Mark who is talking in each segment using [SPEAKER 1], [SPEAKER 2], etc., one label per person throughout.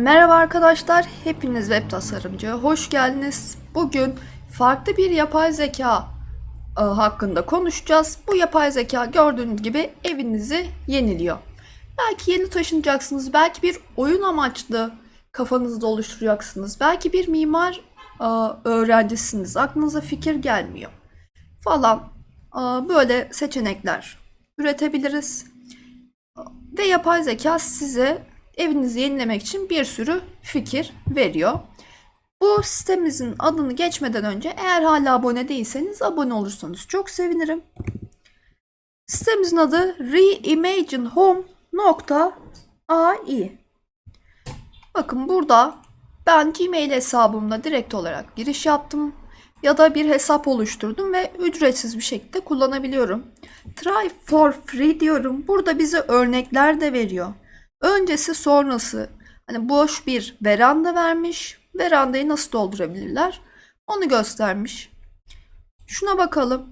[SPEAKER 1] Merhaba arkadaşlar, hepiniz web tasarımcıya hoş geldiniz. Bugün farklı bir yapay zeka e, hakkında konuşacağız. Bu yapay zeka gördüğünüz gibi evinizi yeniliyor. Belki yeni taşınacaksınız, belki bir oyun amaçlı kafanızda oluşturacaksınız. Belki bir mimar e, öğrencisiniz, aklınıza fikir gelmiyor falan. E, Böyle seçenekler üretebiliriz. Ve yapay zeka size evinizi yenilemek için bir sürü fikir veriyor. Bu sitemizin adını geçmeden önce eğer hala abone değilseniz abone olursanız çok sevinirim. Sitemizin adı reimaginehome.ai Bakın burada ben Gmail hesabımla direkt olarak giriş yaptım ya da bir hesap oluşturdum ve ücretsiz bir şekilde kullanabiliyorum. Try for free diyorum. Burada bize örnekler de veriyor. Öncesi sonrası hani boş bir veranda vermiş. Verandayı nasıl doldurabilirler? Onu göstermiş. Şuna bakalım.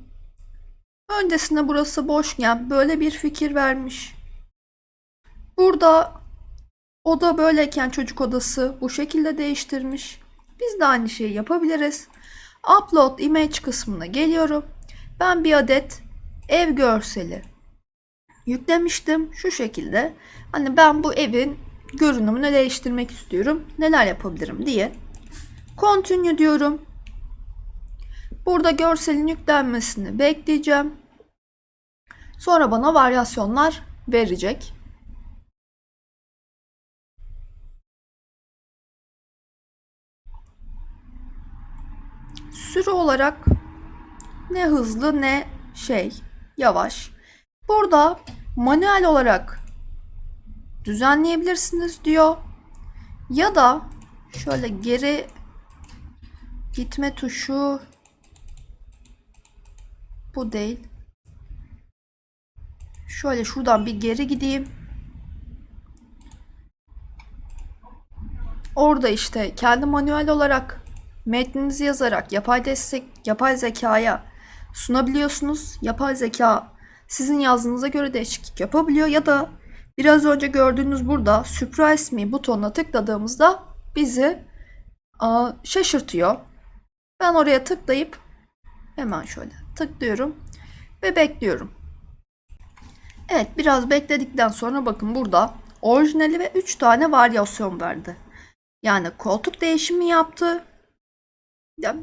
[SPEAKER 1] Öncesinde burası boşken böyle bir fikir vermiş. Burada oda böyleyken çocuk odası bu şekilde değiştirmiş. Biz de aynı şeyi yapabiliriz. Upload image kısmına geliyorum. Ben bir adet ev görseli yüklemiştim şu şekilde. Hani ben bu evin görünümünü değiştirmek istiyorum. Neler yapabilirim diye. Continue diyorum. Burada görselin yüklenmesini bekleyeceğim. Sonra bana varyasyonlar verecek. Süre olarak ne hızlı ne şey yavaş. Burada manuel olarak düzenleyebilirsiniz diyor. Ya da şöyle geri gitme tuşu bu değil. Şöyle şuradan bir geri gideyim. Orada işte kendi manuel olarak metninizi yazarak yapay destek, yapay zekaya sunabiliyorsunuz. Yapay zeka sizin yazdığınıza göre değişiklik yapabiliyor ya da biraz önce gördüğünüz burada surprise me butonuna tıkladığımızda bizi aa, şaşırtıyor. Ben oraya tıklayıp hemen şöyle tıklıyorum ve bekliyorum. Evet biraz bekledikten sonra bakın burada orijinali ve 3 tane varyasyon verdi. Yani koltuk değişimi yaptı.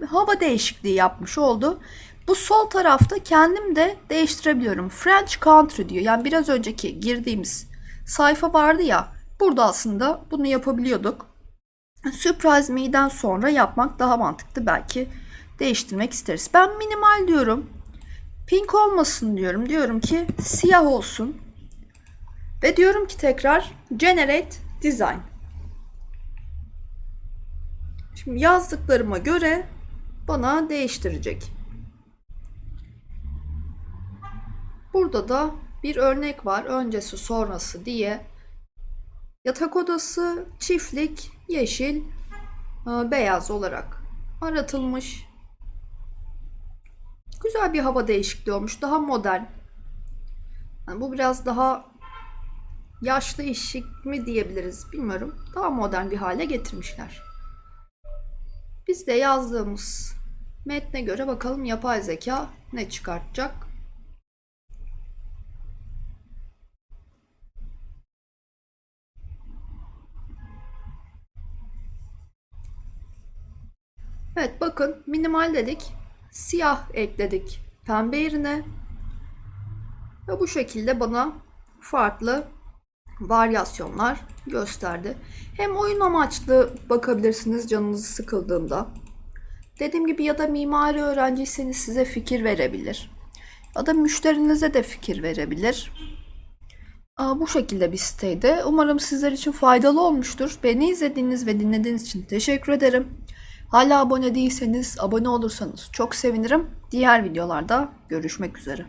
[SPEAKER 1] Hava değişikliği yapmış oldu. Bu sol tarafta kendim de değiştirebiliyorum. French Country diyor. Yani biraz önceki girdiğimiz sayfa vardı ya. Burada aslında bunu yapabiliyorduk. Surprise me'den sonra yapmak daha mantıklı. Belki değiştirmek isteriz. Ben minimal diyorum. Pink olmasın diyorum. Diyorum ki siyah olsun. Ve diyorum ki tekrar generate design. Şimdi yazdıklarıma göre bana değiştirecek. Burada da bir örnek var. Öncesi sonrası diye. Yatak odası çiftlik yeşil e, beyaz olarak aratılmış. Güzel bir hava değişikliği olmuş. Daha modern. Yani bu biraz daha yaşlı işik mi diyebiliriz bilmiyorum. Daha modern bir hale getirmişler. Biz de yazdığımız metne göre bakalım yapay zeka ne çıkartacak. Evet bakın minimal dedik. Siyah ekledik pembe yerine. Ve bu şekilde bana farklı varyasyonlar gösterdi. Hem oyun amaçlı bakabilirsiniz canınız sıkıldığında. Dediğim gibi ya da mimari öğrenciyseniz size fikir verebilir. Ya da müşterinize de fikir verebilir. Aa, bu şekilde bir siteydi. Umarım sizler için faydalı olmuştur. Beni izlediğiniz ve dinlediğiniz için teşekkür ederim. Hala abone değilseniz abone olursanız çok sevinirim. Diğer videolarda görüşmek üzere.